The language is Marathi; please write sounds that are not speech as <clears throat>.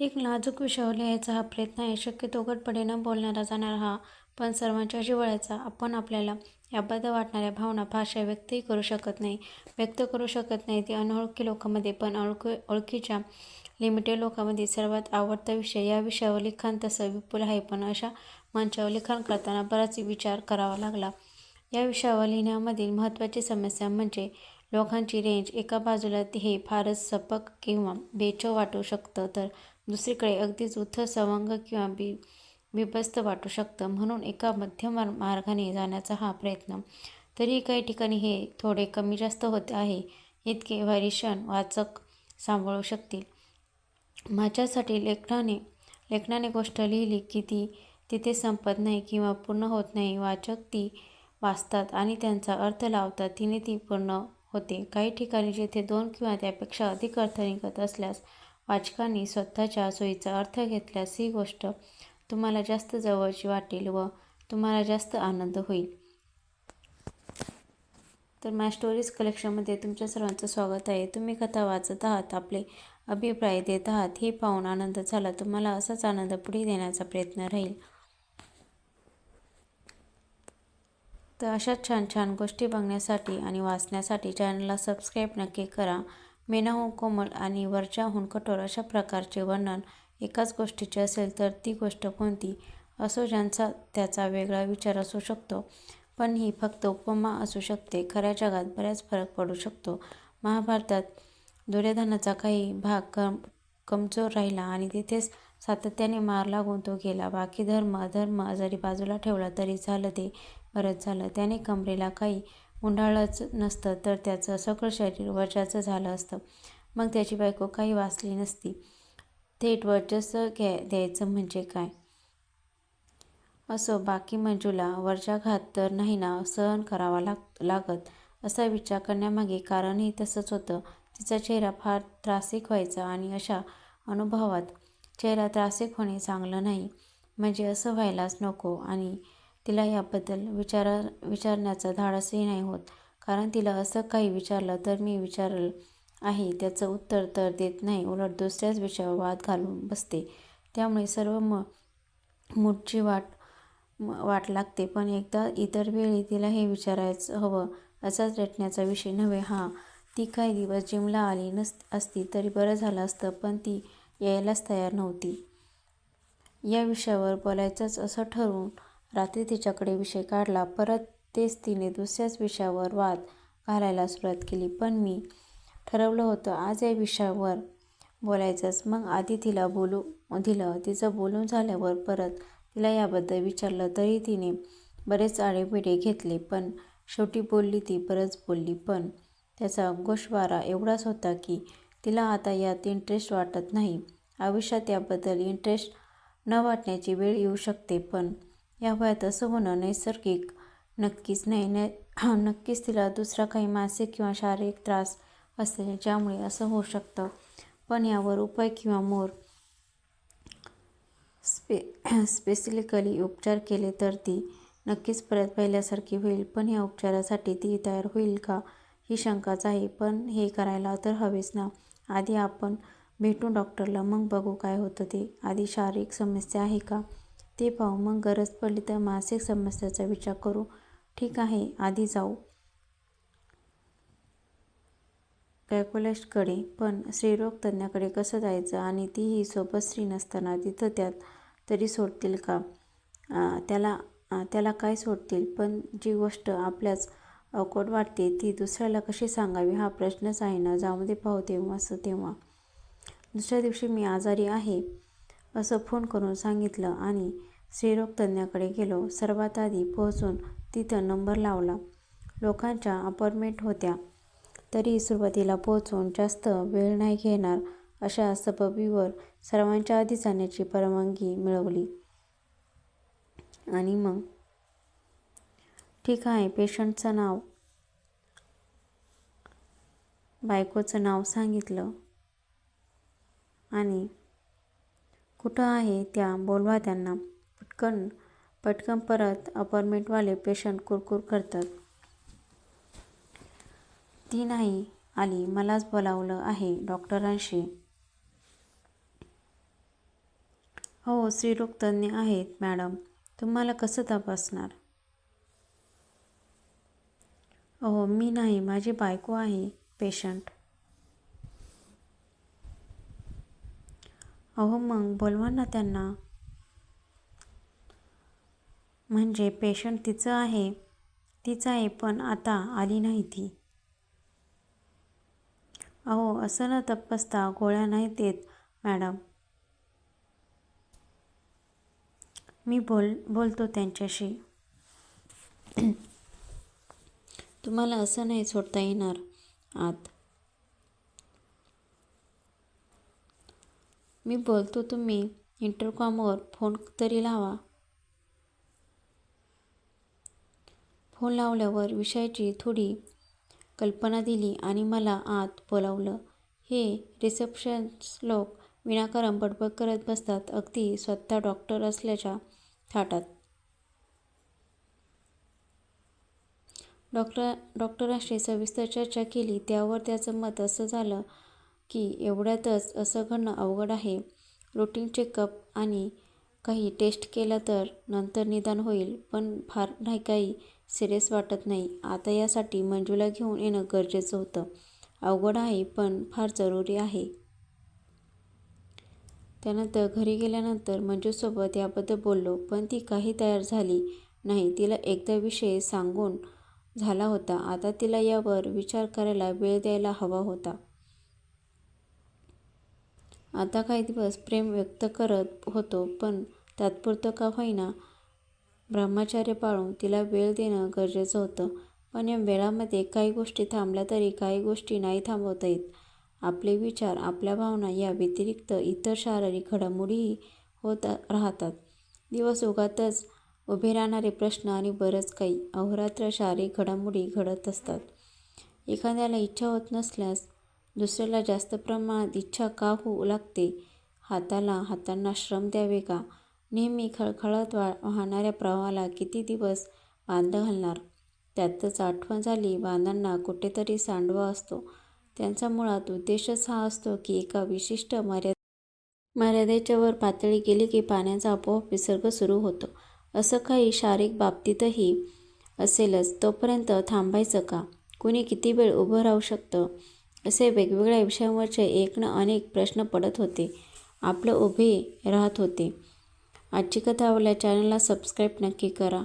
एक नाजूक विषयावर लिहायचा हा प्रयत्न आहे. शक्यतो उघडपणे न बोलणारा जाणारा हा, पण सर्वांच्या जिव्हाळ्याचा. आपण आपल्याला याबद्दल वाटणाऱ्या भावना भाषा व्यक्तही करू शकत नाही. व्यक्त करू शकत नाही ती अनोळखी लोकांमध्ये, पण ओळखीच्या लिमिटेड लोकांमध्ये. सर्वात आवडता विषय. या विषयावर लिखाण तसं विपुल आहे, पण अशा मंचावर लिखाण करताना बराच विचार करावा लागला. या विषयावर लिहिण्यामधील महत्त्वाची समस्या म्हणजे लोकांची रेंज. एका बाजूला हे फारच सपक किंवा बेचव वाटू शकतं, तर दुसरीकडे अगदीच उथळ सवंग किंवा बिभत्स वाटू शकतं. म्हणून एका मध्यम मार्गाने जाण्याचा हा प्रयत्न. तरीही काही ठिकाणी हे थोडे कमी-जास्त होत आहे, इतके व्हेरिएशन वाचक सांभाळू शकतील. माझ्यासाठी लेखनाने लेखनाने गोष्ट लिहिली की ती तिथे संपत नाही किंवा पूर्ण होत नाही. वाचक ती वाचतात आणि त्यांचा अर्थ लावतात, तिने ती पूर्ण होते. काही ठिकाणी जिथे दोन किंवा त्यापेक्षा अधिक अर्थ निघत असल्यास, वाचकांनी स्वतःच्या सोयीचा अर्थ घेतल्यास ही गोष्ट तुम्हाला जास्त जवळची वाटेल व तुम्हाला जास्त आनंद होईल. तर माय स्टोरीज कलेक्शनमध्ये तुमच्या सर्वांचं स्वागत आहे. तुम्ही कथा वाचत आहात, आपले अभिप्राय देत आहात, हे पाहून आनंद झाला. तुम्हाला असाच आनंद पुढे देण्याचा प्रयत्न राहील. तर अशा छान छान गोष्टी बघण्यासाठी आणि वाचण्यासाठी चॅनलला सबस्क्राईब नक्की करा. मेनाहून कोमल आणि वरच्याहून कठोर अशा प्रकारचे वर्णन एकाच गोष्टीचे असेल तर ती गोष्ट कोणती असो ज्यांचा त्याचा वेगळा विचार असू शकतो, पण ही फक्त उपमा असू शकते. खऱ्या जगात बऱ्याच फरक पडू शकतो. महाभारतात दुर्योधनाचा काही भाग कम कमजोर राहिला आणि तिथेच सातत्याने मार लागून तो गेला. बाकी धर्म, अधर्म जरी बाजूला ठेवला तरी झालं ते बरंच झालं. त्याने कमरेला काही गुंडाळलंच नसतं तर त्याचं सगळं शरीर वज्राचं झालं असतं. मग त्याची बायको काही वाचली नसती. थेट वर्चस्व द्यायचं म्हणजे काय? असो, बाकी मंजूला वर्जाघात तर नाही ना सहन करावा लाग लागत असा विचार करण्यामागे कारणही तसंच होतं. तिचा चेहरा फार त्रासिक व्हायचा आणि अशा अनुभवात चेहरा त्रासिक होणे चांगलं नाही, म्हणजे असं व्हायलाच नको आणि तिला याबद्दल विचारा विचारण्याचं धाडसही नाही होत. कारण तिला असं काही विचारलं तर मी विचारलं आहे त्याचं उत्तर तर देत नाही, उलट दुसऱ्याच विषयावर वाद घालून बसते. त्यामुळे सर्व म मूठची वाट वाट लागते. पण एकदा इतर वेळी तिला हे विचारायचं हवं असाच रटण्याचा विषय नव्हे. हां, ती काही दिवस जिमला आली असती तरी बरं झालं असतं, पण ती यायलाच तयार नव्हती. या विषयावर बोलायचंच असं ठरवून रात्री तिच्याकडे विषय काढला. परत तेच तिने दुसऱ्याच विषयावर वाद घालायला सुरुवात केली. पण मी ठरवलं होतं आज या विषयावर बोलायचंच. मग आधी तिला बोलू दिलं. तिचं बोलून झाल्यावर परत तिला याबद्दल विचारलं तरी तिने बरेच आढेवेढे घेतले. पण शेवटी बोलली ती. बरंच बोलली. पण त्याचा गोषवारा एवढाच होता की तिला आता यात इंटरेस्ट वाटत नाही. आयुष्यात याबद्दल इंटरेस्ट न वाटण्याची वेळ येऊ शकते, पण या वयात असं होणं नैसर्गिक नक्कीच नाही. <clears throat> नक्कीच तिला दुसरा काही मानसिक किंवा शारीरिक त्रास असेल ज्यामुळे असं होऊ शकतं. पण यावर उपाय किंवा मोर स्पे <clears throat> स्पेसिफिकली उपचार केले तर ती नक्कीच परत पहिल्यासारखी होईल. पण या उपचारासाठी ती तयार होईल का ही शंकाच आहे. पण हे करायला तर हवेच ना. आधी आपण भेटू डॉक्टरला, मग बघू काय होतं ते. आधी शारीरिक समस्या आहे का ते पाहू, मग गरज पडली तर मानसिक समस्यांचा विचार करू. ठीक आहे, आधी जाऊ गायनेकोलॉजिस्टकडे. पण स्त्रीरोग तज्ज्ञाकडे कसं जायचं आणि तीही सोबत स्त्री नसताना तिथं त्यात तरी सोडतील का? त्याला त्याला काय सोडतील? पण जी गोष्ट आपल्याच अवकोट वाटते ती दुसऱ्याला कशी सांगावी हा प्रश्नच आहे ना. जाऊदे, पाहू तेव्हा असं तेव्हा. दुसऱ्या दिवशी मी आजारी आहे असं फोन करून सांगितलं आणि स्त्रीरोग तज्ज्ञाकडे गेलो. सर्वात आधी पोहोचून तिथं नंबर लावला. लोकांच्या अपॉइंटमेंट होत्या. तरी सुरुवातीला पोहोचून जास्त वेळ नाही घेणार अशा सबबीवर सर्वांच्या आधी जाण्याची परवानगी मिळवली. आणि मग ठीक आहे, पेशंटचं नाव, बायकोचं नाव सांगितलं आणि कुठं आहे त्या बोलवा त्यांना. पटकन परत अपॉइंटमेंटवाले पेशंट कुरकुर करतात. ती नाही आली. मलाच बोलावलं आहे डॉक्टरांशी. हो स्त्रीरोग तज्ज्ञ आहेत मॅडम. तुम्हाला कसं तपासणार? अहो मी नाही. माझी बायको आहे पेशंट. अहो मग बोलवा ना त्यांना. म्हणजे पेशंट तिचं आहे. तीच आहे पण आता आली नाही ती. अहो असं न तपासता गोळ्या नाही देत मॅडम. मी बोल बोलतो त्यांच्याशी. तुम्हाला असं नाही सोडता येणार आत. मी बोलतो तुम्ही इंटरकॉमवर फोन तरी लावा. फोन लावल्यावर विषयाची थोडी कल्पना दिली आणि मला आत बोलावलं हे रिसेप्शन्स लोक विनाकारण बडबड करत बसतात अगदी स्वतः डॉक्टर असल्याच्या थाटात. डॉक्टर डॉक्टरांशी सविस्तर चर्चा केली त्यावर त्याचं मत असं झालं की एवढ्यातच असं घडणं अवघड आहे. रुटीन चेकअप आणि काही टेस्ट केला तर नंतर निदान होईल पण फार नाही काही सिरियस वाटत नाही. आता यासाठी मंजूला घेऊन येणं गरजेचं होतं. अवघड आहे पण फार जरुरी आहे. त्यानंतर घरी गेल्यानंतर मंजूसोबत याबद्दल बोललो पण ती काही तयार झाली नाही. तिला एकदा विषय सांगून झाला होता. आता तिला यावर विचार करायला वेळ द्यायला हवा होता. आता काही दिवस प्रेम व्यक्त करत होतो पण तात्पुरतं का होईना ब्रह्मचार्य पाळून तिला वेळ देणं गरजेचं होतं. पण या वेळामध्ये काही गोष्टी थांबल्या तरी काही गोष्टी नाही थांबवता येत. आपले विचार आपल्या भावना या व्यतिरिक्त इतर शारीरिक घडामोडीही होत राहतात. दिवस उगातच उभे राहणारे प्रश्न आणि बरंच काही अहोरात्र शारीरिक घडामोडी घडत असतात. एखाद्याला इच्छा होत नसल्यास दुसऱ्याला जास्त प्रमाणात इच्छा का होऊ लागते? हाताला हातांना श्रम द्यावे का? नेहमी खळखळत वा वाहणाऱ्या प्रवाहाला किती दिवस बांध घालणार? त्यातच आठवण झाली बांधांना कुठेतरी सांडवा असतो. त्यांचा मुळात उद्देशच हा असतो की एका विशिष्ट मर्याद मर्यादेच्या वर पातळी गेली की पाण्याचा आपोआप विसर्ग सुरू होतो. असं काही शारीरिक बाबतीतही असेलच तोपर्यंत थांबायचं का? कुणी किती वेळ उभं राहू शकतं? असे वेगवेगळ्या विषयांवरचे एक न अनेक प्रश्न पडत होते. आपलं उभे राहत होते. आजची कथा आवडल्या चॅनलला सबस्क्राईब नक्की करा.